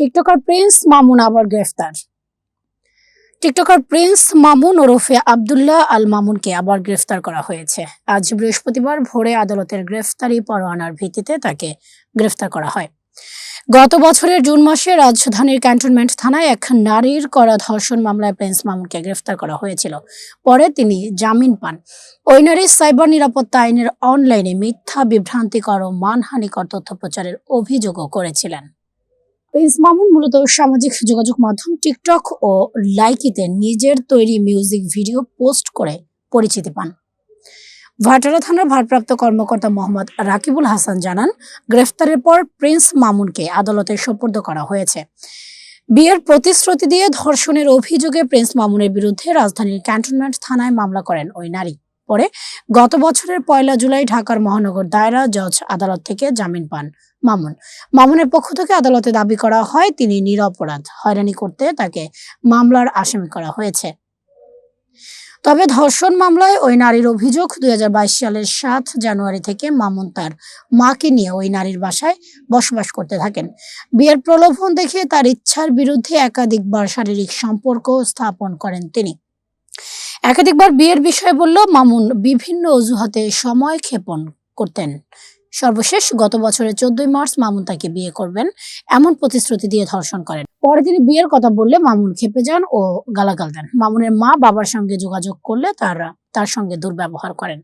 TikToker Prince Mamun আবার গ্রেফতার। TikToker Prince Mamun ওরফে আবদুল্লাহ আল মামুনকে আবার গ্রেফতার করা হয়েছে। আজ বৃহস্পতিবার ভোরে আদালতের গ্রেফতারি পরোয়ানার ভিত্তিতে তাকে গ্রেফতার করা হয়। গত বছরের জুন মাসে রাজধানীর ক্যান্টনমেন্ট থানায় এক নারীর করা ধর্ষণ মামলায় প্রিন্স মামুনকে গ্রেফতার করা হয়েছিল। পরে তিনি জামিন পান। ওই নারীর সাইবার নিরাপত্তা আইনের অনলাইনে মিথ্যা, বিভ্রান্তিকর ও মানহানিকর তথ্য প্রচারের অভিযোগও করেছিলেন। প্রিন্স মামুন মূলত সামাজিক যোগাযোগ মাধ্যম টিকটক ও লাইকিতে নিজের তৈরি মিউজিক ভিডিও পোস্ট করে পরিচিতি পান। ভাটারা থানার ভারপ্রাপ্ত কর্মকর্তা মোহাম্মদ রাকিবুল হাসান জানান, গ্রেফতারের পর প্রিন্স মামুনকে আদালতে সোপর্দ করা হয়েছে। বিয়ের প্রতিশ্রুতি দিয়ে ধর্ষণের অভিযোগে প্রিন্স মামুনের বিরুদ্ধে রাজধানীর ক্যান্টনমেন্ট থানায় মামলা করেন ওই নারী। পরে গত বছরের পয়লা জুলাই ঢাকার মহানগর দায়রা জজ আদালত থেকে জামিন পান মামুন। মামুনের পক্ষ থেকে আদালতে দাবি করা হয়, তিনি নিরপরাধ হয়রানি করতে তাকে মামলার আসামি করা হয়েছে। তবে ধর্ষণ মামলায় ওই নারীর অভিযোগ দুই হাজার বাইশ সালের সাত জানুয়ারি থেকে মামুন তার মাকে নিয়ে ওই নারীর বাসায় বসবাস করতে থাকেন। বিয়ের প্রলোভন দেখে তার ইচ্ছার বিরুদ্ধে একাধিকবার শারীরিক সম্পর্ক স্থাপন করেন তিনি। একাধিকবার বিয়ের বিষয়ে বলল, মামুন, বিভিন্ন অজুহাতে সময় ক্ষেপণ করতেন। সর্বশেষ গত বছরের চোদ্দই মার্চ মামুন তাকে বিয়ে করবেন, এমন প্রতিশ্রুতি দিয়ে ধর্ষণ করেন। পরে তিনি বিয়ের কথা বললে মামুন খেপে যান ও গালাগাল দেন। মামুনের মা বাবার সঙ্গে যোগাযোগ করলে তারা, তার সঙ্গে দুর্ব্যবহার করেন।